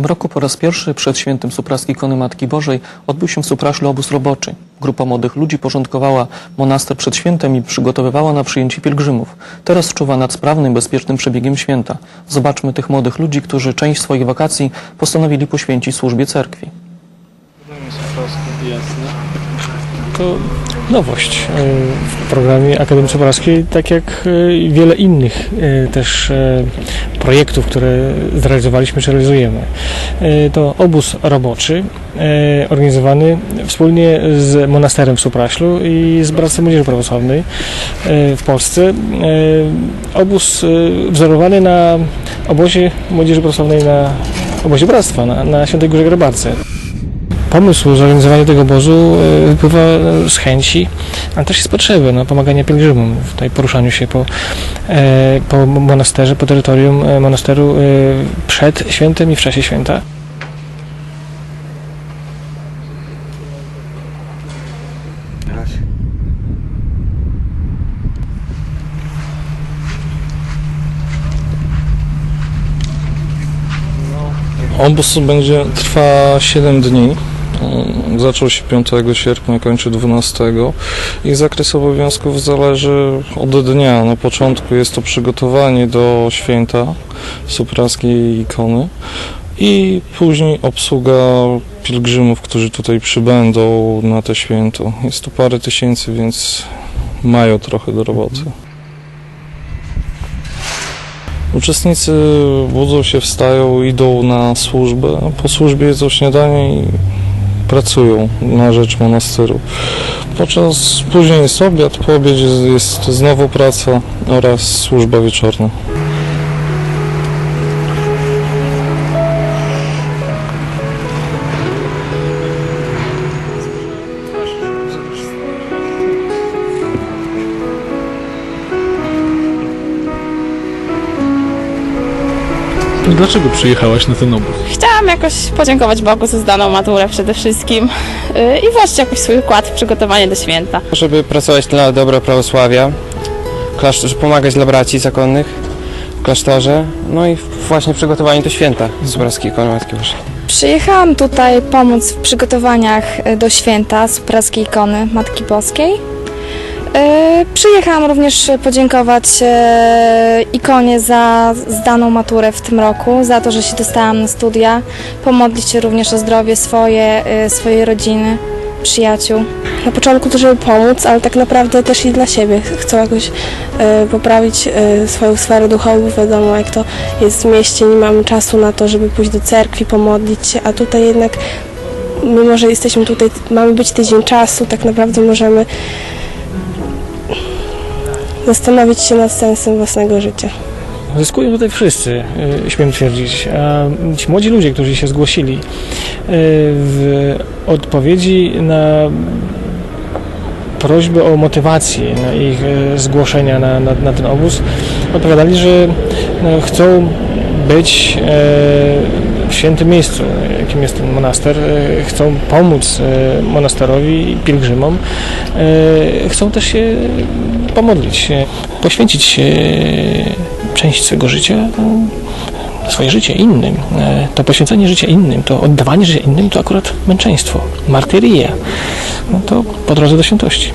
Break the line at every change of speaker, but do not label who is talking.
tym roku po raz pierwszy przed świętem Supraskiej Ikony Matki Bożej odbył się w Supraszlu obóz roboczy. Grupa młodych ludzi porządkowała monaster przed świętem i przygotowywała na przyjęcie pielgrzymów. Teraz czuwa nad sprawnym, bezpiecznym przebiegiem święta. Zobaczmy tych młodych ludzi, którzy część swoich wakacji postanowili poświęcić służbie cerkwi.
To nowość e, w programie Akademii Sobralskiej, tak jak e, wiele innych e, też projektów, które zrealizowaliśmy czy realizujemy. To obóz roboczy organizowany wspólnie z Monasterem w Supraślu i z Bractwem Młodzieży Prawosławnej w Polsce. Obóz wzorowany na obozie Młodzieży Prawosławnej na obozie Bractwa na, na Świętej Górze Grabarce. Pomysł zorganizowania tego obozu e, wypływa z chęci, ale też z potrzeby no, pomagania pielgrzymom w tutaj poruszaniu się po, e, po monasterze, po terytorium e, monasteru e, przed świętem i w czasie święta.
Obóz będzie trwa 7 dni. Um, Zaczął się 5 sierpnia, kończy 12 i zakres obowiązków zależy od dnia. Na początku jest to przygotowanie do święta supraskiej ikony i później obsługa pielgrzymów, którzy tutaj przybędą na to święto. Jest to parę tysięcy, więc mają trochę do roboty. Uczestnicy budzą się, wstają, idą na służbę. Po służbie jedzą śniadanie i pracują na rzecz monasteru. Podczas później jest obiad, po obiedzie jest znowu praca oraz służba wieczorna.
Dlaczego przyjechałaś na ten obóz?
Chciałam jakoś podziękować Bogu za zdaną maturę przede wszystkim yy, i włożyć jakoś swój wkład w przygotowanie do święta.
żeby pracować dla dobra prawosławia, klasztor, pomagać dla braci zakonnych w klasztorze, no i właśnie przygotowanie do święta z Braskiej Ikony Matki Bożej.
Przyjechałam tutaj pomóc w przygotowaniach e, do święta z praskiej ikony Matki Boskiej. E, Przyjechałam również podziękować e, ikonie za zdaną maturę w tym roku, za to, że się dostałam na studia, pomodlić się również o zdrowie swoje, e, swojej rodziny, przyjaciół.
Na początku to, żeby pomóc, ale tak naprawdę też i dla siebie. Chcę jakoś poprawić swoją sferę duchową. Wiadomo, jak to jest w mieście, nie mamy czasu na to, żeby pójść do cerkwi, pomodlić się, a tutaj jednak, mimo że jesteśmy tutaj, mamy być tydzień czasu, tak naprawdę możemy zastanowić się nad sensem własnego życia.
Zyskują tutaj wszyscy, y, śmiem twierdzić. A ci młodzi ludzie, którzy się zgłosili y, w odpowiedzi na prośbę o motywację na ich y, zgłoszenia na, na, na ten obóz, odpowiadali, że no, chcą być świętym miejscu, jakim jest ten monaster, e, chcą pomóc e, monasterowi i pielgrzymom, e, chcą też się pomodlić, poświęcić część swojego życia, no, swoje życie innym. To poświęcenie życia innym, to oddawanie życia innym to akurat męczeństwo, martyria. No to po drodze do świętości.